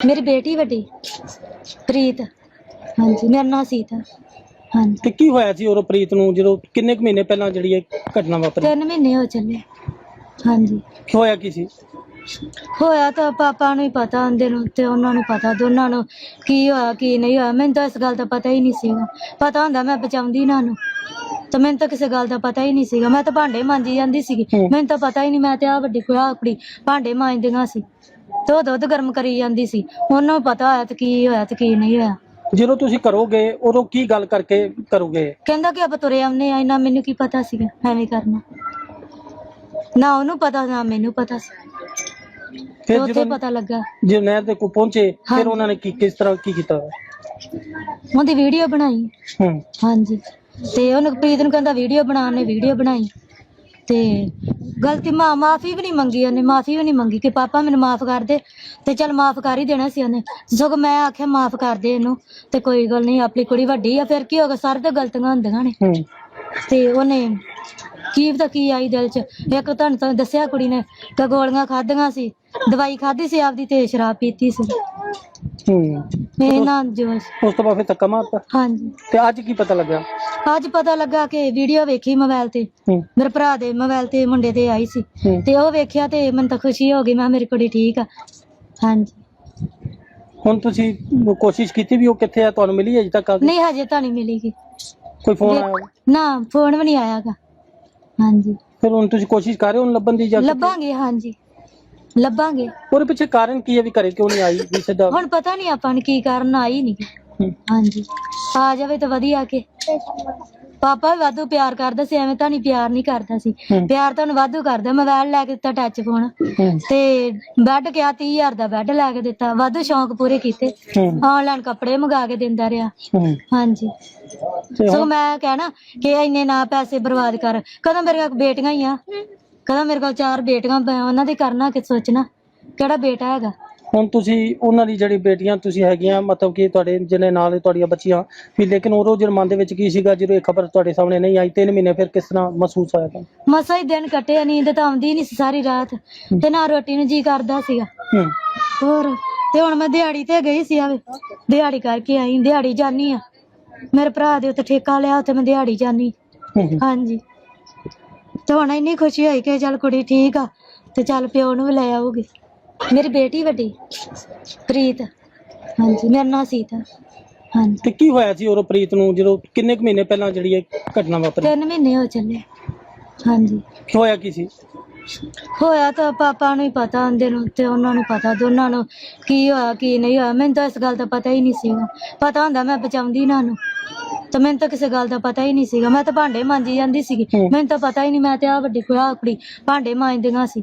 ਮੇਰੀ ਬੇਟੀ ਵੱਡੀ ਪ੍ਰੀਤ। ਹਾਂਜੀ ਮੇਰਾ ਨਾਂ ਸੀਤਾ। ਹਾਂਜੀ। ਤੇ ਕੀ ਹੋਇਆ ਸੀ ਉਹ ਪ੍ਰੀਤ ਨੂੰ ਜਦੋਂ ਕਿੰਨੇ ਕੁ ਮਹੀਨੇ ਪਹਿਲਾਂ ਜਿਹੜੀ ਇਹ ਘਟਨਾ ਵਾਪਰੀ? ਤਿੰਨ ਮਹੀਨੇ ਹੋ ਚੱਲੇ। ਹਾਂਜੀ। ਹੋਇਆ ਕੀ ਸੀ? ਹੋਇਆ ਤਾਂ ਪਾਪਾ ਨੂੰ ਹੀ ਪਤਾ ਹੁੰਦੇ ਨੂੰ ਤੇ ਉਹਨਾਂ ਨੂੰ ਪਤਾ ਦੋਨਾਂ ਨੂੰ ਕੀ ਹੋਇਆ ਕੀ ਨਹੀਂ ਹੋਇਆ। ਮੈਨੂੰ ਤਾਂ ਇਸ ਗੱਲ ਦਾ ਪਤਾ ਹੀ ਨਹੀਂ ਸੀਗਾ। ਪਤਾ ਹੁੰਦਾ ਮੈਂ ਬਚਾਉਂਦੀ ਇਹਨਾਂ ਨੂੰ ਤੇ ਮੈਨੂੰ ਤਾਂ ਕਿਸੇ ਗੱਲ ਦਾ ਪਤਾ ਹੀ ਨਹੀਂ ਸੀਗਾ। ਮੈਂ ਤਾਂ ਭਾਂਡੇ ਮਾਂਜੀ ਜਾਂਦੀ ਸੀਗੀ। ਹੂੰ। ਮੈਨੂੰ ਤਾਂ ਪਤਾ ਹੀ ਨਹੀਂ ਮੈਂ ਤੇ ਆ ਵੱਡੀ ਕੁੜੀ ਆਹ ਕੁੜੀ ਭਾਂਡੇ ਮਾਂਜਦੀਆਂ ਸੀ। ਤੇ ਉਹ ਦੁੱਧ ਗਰਮ ਕਰੀ ਜਾਂਦੀ ਸੀ। ਉਹਨਾਂ ਨੂੰ ਪਤਾ ਹੋਇਆ ਤੇ ਕੀ ਹੋਇਆ ਤੇ ਕੀ ਨਹੀਂ ਹੋਇਆ। ਜਦੋਂ ਤੁਸੀਂ ਕਰੋਗੇ ਉਦੋਂ ਕੀ ਗੱਲ ਕਰਕੇ ਕਰੋਗੇ? ਕਹਿੰਦਾ ਕਿ ਆਪਾਂ ਤੁਰੇ ਆਉਂਦੇ ਆ ਇਹਨਾਂ ਮੈਨੂੰ ਕੀ ਪਤਾ ਸੀਗਾ ਐਵੇਂ ਕਰਨਾ। ਨਾ ਉਹਨੂੰ ਪਤਾ ਨਾ ਮੈਨੂੰ ਪਤਾ ਸੀ। ਤੇ ਫਿਰ ਉੱਥੇ ਜਦੋਂ ਪਤਾ ਲੱਗਾ। ਜੇ ਨਹਿਰ ਦੇ ਕੋਲ ਪਹੁੰਚੇ ਫਿਰ ਹਾਂਜੀ। ਉਹਨਾਂ ਨੇ ਕੀ ਕਿਸ ਤਰ੍ਹਾਂ ਕੀ ਕੀਤਾ? ਉਹਦੀ ਵੀਡੀਓ ਬਣਾਈ। ਹੂੰ। ਹਾਂਜੀ। ਤੇ ਉਹਨੂੰ ਪ੍ਰੀਤ ਨੂੰ ਕਹਿੰਦਾ ਵੀਡੀਓ ਬਣਾ ਨੇ ਵੀਡੀਓ ਬਣਾਈ। ਤੇ ਗਲਤੀ ਮਾ ਮਾਫੀ ਵੀ ਨਹੀਂ ਮੰਗੀ ਉਹਨੇ ਮਾਫੀ ਵੀ ਨਹੀਂ ਮੰਗੀ ਕਿ ਪਾਪਾ ਮੈਨੂੰ ਮਾਫ ਕਰ ਦੇ ਤੇ ਚਲ ਮਾਫ ਕਰ ਹੀ ਦੇਣਾ ਸੀ ਉਹਨੇ। ਸਗੋਂ ਮੈਂ ਆਖਿਆ ਮਾਫ ਕਰ ਦੇ ਇਹਨੂੰ ਤੇ ਕੋਈ ਗੱਲ ਨਹੀਂ ਆਪਣੀ ਕੁੜੀ ਵੱਡੀ ਆ ਫਿਰ ਕੀ ਹੋਗਾ ਸਾਰੇ ਤਾਂ ਗਲਤੀਆਂ ਹੁੰਦੀਆਂ ਨੇ। ਹੂੰ। ਤੇ ਉਹਨੇ ਕੀ ਪਤਾ ਕੀ ਆਈ ਦਿਲ 'ਚ। ਇੱਕ ਤੁਹਾਨੂੰ ਤਾਂ ਦੱਸਿਆ ਕੁੜੀ ਨੇ ਕਿ ਗੋਲੀਆਂ ਖਾਧੀਆਂ ਸੀ ਦਵਾਈ ਖਾਧੀ ਸੀ ਆਪਦੀ ਤੇ ਸ਼ਰਾਬ ਪੀਤੀ ਸੀ। ਹੂੰ। ਇਹਨਾਂ ਜੋ ਉਸ ਤੋਂ ਬਾਅਦ ਫਿਰ ਧੱਕਾ ਮਾਰਤਾ? ਹਾਂਜੀ। ਤੇ ਅੱਜ ਕੀ ਪਤਾ ਲੱਗਾ ਅੱਜ ਪਤਾ ਲੱਗਾ ਕਿ ਵੀਡੀਓ ਵੇਖੀ ਮੋਬਾਈਲ ਤੇ। ਹੂੰ। ਮੇਰੇ ਭਰਾ ਦੇ ਮੋਬਾਈਲ ਤੇ ਮੁੰਡੇ ਤੇ ਆਈ ਸੀ। ਹੂੰ। ਤੇ ਉਹ ਵੇਖਿਆ ਤੇ ਮੈਨੂੰ ਤਾਂ ਖੁਸ਼ੀ ਹੋ ਗਈ ਮੈਂ ਕਿਹਾ ਮੇਰੀ ਕੁੜੀ ਠੀਕ ਆ। ਹਾਂਜੀ। ਹੁਣ ਤੁਸੀਂ ਕੋਸ਼ਿਸ਼ ਕੀਤੀ ਵੀ ਉਹ ਕਿੱਥੇ ਆ ਤੁਹਾਨੂੰ ਮਿਲੀ ਅਜੇ ਤੱਕ ਆ ਕੇ? ਨਹੀਂ ਹਜੇ ਤਾਂ ਨਹੀਂ ਮਿਲੀਗੀ। ਕੋਈ ਫੋਨ ਆਇਆ? ਨਾ ਫੋਨ ਵੀ ਨਹੀਂ ਆਇਆਗਾ ਹਾਂਜੀ। ਫਿਰ ਹੁਣ ਤੁਸੀਂ ਕੋਸ਼ਿਸ਼ ਕਰ ਰਹੇ ਹੋ ਉਹਨੂੰ ਲੱਭਣ ਦੀ ਜਾਂ? ਲੱਭਾਂਗੇ ਹਾਂਜੀ। ਲੱਭਾਂਗੇ। ਉਹਦੇ ਪਿੱਛੇ ਕਾਰਨ ਕੀ ਹੈ ਵੀ ਘਰੇ ਕਿਉਂ ਨਹੀਂ ਆਈ ਵੀ ਸਿੱਧਾ? ਹੁਣ ਪਤਾ ਨਹੀਂ ਆਪਾਂ ਨੂੰ ਕੀ ਕਾਰਨ ਆਈ ਨਹੀਂ। ਹਾਂਜੀ। ਆ ਜਾਵੇ ਤਾਂ ਵਧੀਆ ਕੇ। ਪਾਪਾ ਵੀ ਵਾਧੂ ਪਿਆਰ ਕਰਦਾ ਸੀ ਐਵੇਂ ਤਾਂ ਨਹੀਂ ਪਿਆਰ ਨਹੀਂ ਕਰਦਾ ਸੀ। ਹੂੰ। ਪਿਆਰ ਤਾਂ ਉਹਨੂੰ ਵਾਧੂ ਕਰਦਾ ਮੋਬਾਈਲ ਲੈ ਕੇ ਦਿੱਤਾ ਟੱਚ ਫੋਨ ਹੂੰ। ਤੇ ਬੈੱਡ ਕਿਹਾ 30000 ਦਾ ਬੈੱਡ ਲੈ ਕੇ ਦਿੱਤਾ ਵਾਧੂ ਸ਼ੌਂਕ ਪੂਰੇ ਕੀਤੇ। ਹੂੰ। ਆਨਲਾਈਨ ਕੱਪੜੇ ਮੰਗਾ ਕੇ ਦਿੰਦਾ ਰਿਹਾ। ਹੂੰ। ਹਾਂਜੀ। ਤੇ ਸੋ ਹੁਣ ਮੈਂ ਕਹਿਣਾ ਕਿ ਇੰਨੇ ਨਾ ਪੈਸੇ ਬਰਬਾਦ ਕਰ। ਕਦੋਂ ਮੇਰੇ ਕੋਲ ਬੇਟੀਆਂ ਹੀ ਆ? ਕਦੋਂ ਮੇਰੇ ਕੋਲ ਚਾਰ ਬੇਟੀਆਂ ਉਹਨਾਂ ਦੀ ਕਰਨਾ ਕਿ ਸੋਚਣਾ? ਕਿਹੜਾ ਬੇਟਾ ਹੈਗਾ? ਹੁਣ ਤੁਸੀਂ ਉਹਨਾਂ ਦੀ ਜਿਹੜੀ ਬੇਟੀਆਂ ਤੁਸੀਂ ਹੈਗੀਆਂ ਮਤਲਬ ਕਿ ਤੁਹਾਡੇ ਜਿਹਨੇ ਨਾਲ ਤੁਹਾਡੀਆਂ ਬੱਚੀਆਂ ਵੀ ਲੇਕਿਨ ਉਹ ਰੋਜ਼ ਮਨ ਦੇ ਵਿੱਚ ਕੀ ਸੀਗਾ ਜਦੋਂ ਇਹ ਖਬਰ ਤੁਹਾਡੇ ਸਾਹਮਣੇ ਨਹੀਂ ਆਈ ਤਿੰਨ ਮਹੀਨੇ ਫਿਰ ਕਿਸ ਤਰ੍ਹਾਂ ਮਹਿਸੂਸ ਹੋਇਆ ਤੁਹਾਨੂੰ? ਮਸਾ ਹੀ ਦਿਨ ਕੱਟਿਆ ਨੀਂਦ ਤਾਂ ਆਉਂਦੀ ਨਹੀਂ ਸੀ ਸਾਰੀ ਰਾਤ ਤੇ ਨਾ ਰੋਟੀ ਨੂੰ ਜੀ ਕਰਦਾ ਸੀਗਾ। ਹੂੰ। ਹੋਰ ਤੇ ਹੁਣ ਮੈਂ ਦਿਹਾੜੀ ਤੇ ਗਈ ਸੀ ਆਵੇ। ਦਿਹਾੜੀ ਕਰਕੇ ਆਈ ਦਿਹਾੜੀ ਜਾਨੀ ਆ। ਮੇਰੇ ਭਰਾ ਦੇ ਉੱਤੇ ਠੇਕਾ ਲਿਆ ਉੱਥੇ ਮੈਂ ਦਿਹਾੜੀ ਜਾਨੀ। ਹਾਂਜੀ। ਤੇ ਹੁਣ ਇੰਨੀ ਖੁਸ਼ੀ ਹੋਈ ਕਿ ਚੱਲ ਕੁੜੀ ਠੀਕ ਆ ਤੇ ਚੱਲ ਪਿਓ ਨੂੰ ਵੀ ਲੈ ਆਉਗੀ ਮੇਰੀ ਬੇਟੀ ਵੱਡੀ ਪ੍ਰੀਤ। ਹਾਂਜੀ ਮੇਰਾ ਨਾਂ ਸੀਤਾ। ਹਾਂਜੀ। ਤੇ ਕੀ ਹੋਇਆ ਸੀ ਉਹ ਪ੍ਰੀਤ ਨੂੰ ਜਦੋਂ ਕਿੰਨੇ ਕੁ ਮਹੀਨੇ ਪਹਿਲਾਂ ਜਿਹੜੀ ਇਹ ਘਟਨਾ ਵਾਪਰੀ? ਤਿੰਨ ਮਹੀਨੇ ਹੋ ਚੱਲੇ। ਹਾਂਜੀ। ਹੋਇਆ ਕੀ ਸੀ? ਹੋਇਆ ਤਾਂ ਪਾਪਾ ਨੂੰ ਹੀ ਪਤਾ ਹੁੰਦੇ ਨੂੰ ਤੇ ਉਹਨਾਂ ਨੂੰ ਪਤਾ ਦੋਨਾਂ ਨੂੰ ਕੀ ਹੋਇਆ ਕੀ ਨਹੀਂ ਹੋਇਆ। ਮੈਨੂੰ ਤਾਂ ਇਸ ਗੱਲ ਦਾ ਪਤਾ ਹੀ ਨਹੀਂ ਸੀਗਾ। ਪਤਾ ਹੁੰਦਾ ਮੈਂ ਬਚਾਉਂਦੀ ਇਹਨਾਂ ਨੂੰ ਤੇ ਮੈਨੂੰ ਤਾਂ ਕਿਸੇ ਗੱਲ ਦਾ ਪਤਾ ਹੀ ਨਹੀਂ ਸੀਗਾ। ਮੈਂ ਤਾਂ ਭਾਂਡੇ ਮਾਂਜੀ ਜਾਂਦੀ ਸੀਗੀ। ਹੂੰ। ਮੈਨੂੰ ਤਾਂ ਪਤਾ ਹੀ ਨਹੀਂ ਮੈਂ ਤੇ ਆ ਵੱਡੀ ਕੁੜੀ ਆਹ ਕੁੜੀ ਭਾਂਡੇ ਮਾਂਜਦੀਆਂ ਸੀ।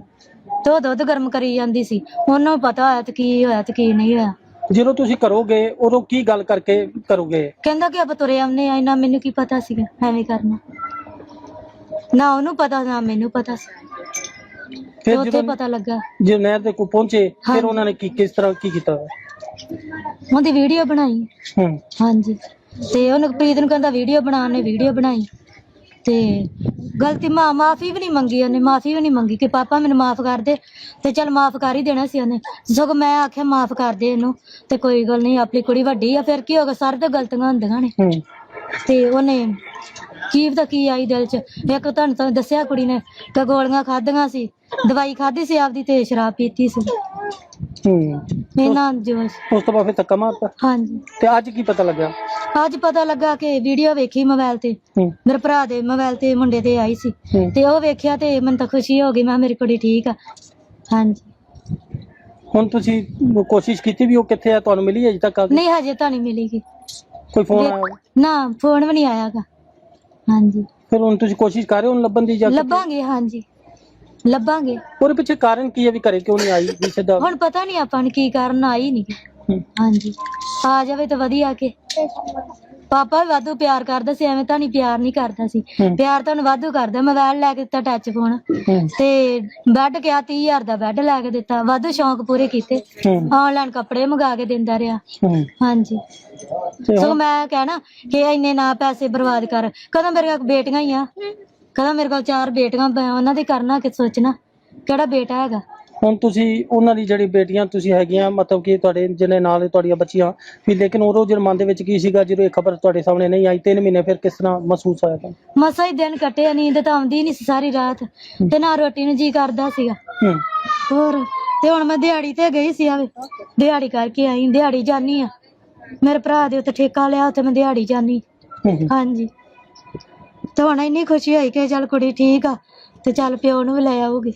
ਤੇ ਉਹ ਦੁੱਧ ਗਰਮ ਕਰੀ ਜਾਂਦੀ ਸੀ। ਉਹਨਾਂ ਨੂੰ ਪਤਾ ਹੋਇਆ ਤੇ ਕੀ ਹੋਇਆ ਤੇ ਕੀ ਨਹੀਂ ਹੋਇਆ। ਜਦੋਂ ਤੁਸੀਂ ਕਰੋਗੇ ਉਦੋਂ ਕੀ ਗੱਲ ਕਰਕੇ ਕਰੋਗੇ? ਕਹਿੰਦਾ ਕਿ ਆਪਾਂ ਤੁਰੇ ਆਉਂਦੇ ਆ ਇਹਨਾਂ ਮੈਨੂੰ ਕੀ ਪਤਾ ਸੀਗਾ ਐਵੇਂ ਕਰਨਾ। ਨਾ ਉਹਨੂੰ ਪਤਾ ਨਾ ਮੈਨੂੰ ਪਤਾ ਸੀ। ਤੇ ਫਿਰ ਉੱਥੇ ਜਦੋਂ ਪਤਾ ਲੱਗਾ। ਜੇ ਨਹਿਰ ਦੇ ਕੋਲ ਪਹੁੰਚੇ ਫਿਰ ਹਾਂਜੀ। ਉਹਨਾਂ ਨੇ ਕੀ ਕਿਸ ਤਰ੍ਹਾਂ ਕੀ ਕੀਤਾ? ਉਹਦੀ ਵੀਡੀਓ ਬਣਾਈ। ਹੂੰ। ਹਾਂਜੀ। ਤੇ ਉਹਨੂੰ ਪ੍ਰੀਤ ਨੂੰ ਕਹਿੰਦਾ ਵੀਡੀਓ ਬਣਾ ਨੇ ਵੀਡੀਓ ਬਣਾਈ। ਤੇ ਗਲਤੀ ਮਾ ਮਾਫੀ ਵੀ ਨਹੀਂ ਮੰਗੀ ਉਹਨੇ ਮਾਫੀ ਵੀ ਨਹੀਂ ਮੰਗੀ ਕਿ ਪਾਪਾ ਮੈਨੂੰ ਮਾਫ ਕਰ ਦੇ ਤੇ ਚਲ ਮਾਫ ਕਰ ਹੀ ਦੇਣਾ ਸੀ ਉਹਨੇ। ਸਗੋਂ ਮੈਂ ਆਖਿਆ ਮਾਫ ਕਰ ਦੇ ਇਹਨੂੰ ਤੇ ਕੋਈ ਗੱਲ ਨਹੀਂ ਆਪਣੀ ਕੁੜੀ ਵੱਡੀ ਆ ਫਿਰ ਕੀ ਹੋਗਾ ਸਾਰੇ ਤਾਂ ਗਲਤੀਆਂ ਹੁੰਦੀਆਂ ਨੇ। ਹੂੰ। ਤੇ ਉਹਨੇ ਕੀ ਪਤਾ ਕੀ ਆਈ ਦਿਲ 'ਚ। ਇੱਕ ਤੁਹਾਨੂੰ ਤਾਂ ਦੱਸਿਆ ਕੁੜੀ ਨੇ ਕਿ ਗੋਲੀਆਂ ਖਾਧੀਆਂ ਸੀ ਦਵਾਈ ਖਾਧੀ ਸੀ ਆਪਦੀ ਤੇ ਸ਼ਰਾਬ ਪੀਤੀ ਸੀ। ਹੂੰ। ਇਹਨਾਂ ਜੋ ਉਸ ਤੋਂ ਬਾਅਦ ਫਿਰ ਧੱਕਾ ਮਾਰਤਾ? ਹਾਂਜੀ। ਤੇ ਅੱਜ ਕੀ ਪਤਾ ਲੱਗਾ? ਅੱਜ ਪਤਾ ਲੱਗਾ ਕਿ ਵੀਡੀਓ ਵੇਖੀ ਮੋਬਾਈਲ ਤੇ। ਹੂੰ। ਮੇਰੇ ਭਰਾ ਦੇ ਮੋਬਾਈਲ ਤੇ ਮੁੰਡੇ ਤੇ ਆਈ ਸੀ। ਹੂੰ। ਤੇ ਉਹ ਵੇਖਿਆ ਤੇ ਮੈਨੂੰ ਤਾਂ ਖੁਸ਼ੀ ਹੋ ਗਈ। ਮੈਂ ਕਿਹਾ ਮੇਰੀ ਕੁੜੀ ਠੀਕ ਆ। ਹਾਂਜੀ। ਹੁਣ ਤੁਸੀਂ ਕੋਸ਼ਿਸ਼ ਕੀਤੀ ਵੀ ਉਹ ਕਿੱਥੇ ਆ? ਤੁਹਾਨੂੰ ਮਿਲੀ ਅਜੇ ਤੱਕ ਆ ਕੇ? ਨਹੀਂ ਹਜੇ ਤਾਂ ਨਹੀਂ ਮਿਲੀਗੀ ਕੋਈ ਫੋਨ ਆਇਆ? ਨਾ ਫੋਨ ਵੀ ਨਹੀਂ ਆਇਆਗਾ ਹਾਂਜੀ। ਫਿਰ ਹੁਣ ਤੁਸੀਂ ਕੋਸ਼ਿਸ਼ ਕਰ ਰਹੇ ਹੋ ਉਹਨੂੰ ਲੱਭਣ ਦੀ ਜਾਂ ਕਿਤੇ? ਲੱਭਾਂਗੇ ਹਾਂਜੀ। ਲੱਭਾਂਗੇ। ਉਹਦੇ ਪਿੱਛੇ ਕਾਰਨ ਕੀ ਹੈ ਵੀ ਘਰੇ ਕਿਉਂ ਨਹੀਂ ਆਈ ਵੀ ਸਿੱਧਾ? ਹੁਣ ਪਤਾ ਨਹੀਂ ਆਪਾਂ ਨੂੰ ਕੀ ਕਾਰਨ ਆਈ ਨਹੀਂ। ਹੂੰ। ਹਾਂਜੀ। ਆ ਜਾਵੇ ਤਾਂ ਵਧੀਆ ਕੇ। ਪਾਪਾ ਵੀ ਵਾਧੂ ਪਿਆਰ ਕਰਦਾ ਸੀ ਐਵੇਂ ਤਾਂ ਨਹੀਂ ਪਿਆਰ ਨਹੀਂ ਕਰਦਾ ਸੀ। ਹੂੰ। ਪਿਆਰ ਤਾਂ ਉਹਨੂੰ ਵਾਧੂ ਕਰਦਾ ਮੋਬਾਈਲ ਲੈ ਕੇ ਦਿੱਤਾ ਟੱਚ ਫੋਨ ਹੂੰ। ਤੇ ਬੈੱਡ ਕਿਹਾ 30000 ਦਾ ਬੈੱਡ ਲੈ ਕੇ ਦਿੱਤਾ। ਵਾਧੂ ਸ਼ੌਂਕ ਪੂਰੇ ਕੀਤੇ। ਹੂੰ। ਆਨਲਾਈਨ ਕੱਪੜੇ ਮੰਗਾ ਕੇ ਦਿੰਦਾ ਰਿਹਾ। ਹੂੰ। ਹਾਂਜੀ। ਤੇ ਸੋ ਹੁਣ? ਮੈਂ ਕਹਿਣਾ ਕਿ ਇੰਨੇ ਨਾ ਪੈਸੇ ਬਰਬਾਦ ਕਰ। ਕਦੋਂ ਮੇਰੇ ਕੋਲ ਬੇਟੀਆਂ ਹੀ ਆ? ਕਦੋਂ ਮੇਰੇ ਕੋਲ ਚਾਰ ਬੇਟੀਆਂ ਬ- ਉਹਨਾਂ ਦੀ ਕਰਨਾ ਕਿ ਸੋਚਣਾ ਕਿਹੜਾ ਬੇਟਾ ਹੈਗਾ? ਹੁਣ ਤੁਸੀਂ ਉਹਨਾਂ ਦੀ ਜਿਹੜੀ ਬੇਟੀਆਂ ਤੁਸੀਂ ਹੈਗੀਆਂ ਮਤਲਬ ਕਿ ਤੁਹਾਡੇ ਜਿਹਨੇ ਨਾਲ ਤੁਹਾਡੀਆਂ ਬੱਚੀਆਂ ਵੀ ਲੇਕਿਨ ਉਦੋਂ ਜਿਹੜੇ ਮਨ ਦੇ ਵਿੱਚ ਕੀ ਸੀਗਾ ਜਦੋਂ ਇਹ ਖਬਰ ਤੁਹਾਡੇ ਸਾਹਮਣੇ ਨਹੀਂ ਆਈ 3 ਮਹੀਨੇ ਫਿਰ ਕਿਸ ਤਰ੍ਹਾਂ ਮਹਿਸੂਸ ਹੋਇਆ ਤੁਹਾਨੂੰ? ਮਸਾ ਹੀ ਦਿਨ ਕੱਟਿਆ ਨੀਂਦ ਤਾਂ ਆਉਂਦੀ ਨਹੀਂ ਸੀ ਸਾਰੀ ਰਾਤ ਤੇ ਨਾ ਰੋਟੀ ਨੂੰ ਜੀ ਕਰਦਾ ਸੀਗਾ। ਹੂੰ। ਹੋਰ ਤੇ ਹੁਣ ਮੈਂ ਦਿਹਾੜੀ ਤੇ ਗਈ ਸੀ ਆਵੇ ਦਿਹਾੜੀ ਕਰਕੇ ਆਈ ਦਿਹਾੜੀ ਜਾਨੀ ਆ। ਮੇਰੇ ਭਰਾ ਦੇ ਉੱਤੇ ਠੇਕਾ ਲਿਆ ਉੱਥੇ ਮੈਂ ਦਿਹਾੜੀ ਜਾਨੀ। ਹੂੰ, ਹੂੰ। ਹਾਂਜੀ। ਤੇ ਹੁਣ ਇੰਨੀ ਖੁਸ਼ੀ ਹੋਈ ਕਿ ਚੱਲ ਕੁੜੀ ਠੀਕ ਆ ਤੇ ਚੱਲ ਪਿਓ ਨੂੰ ਵੀ ਲੈ ਆਊਗੀ।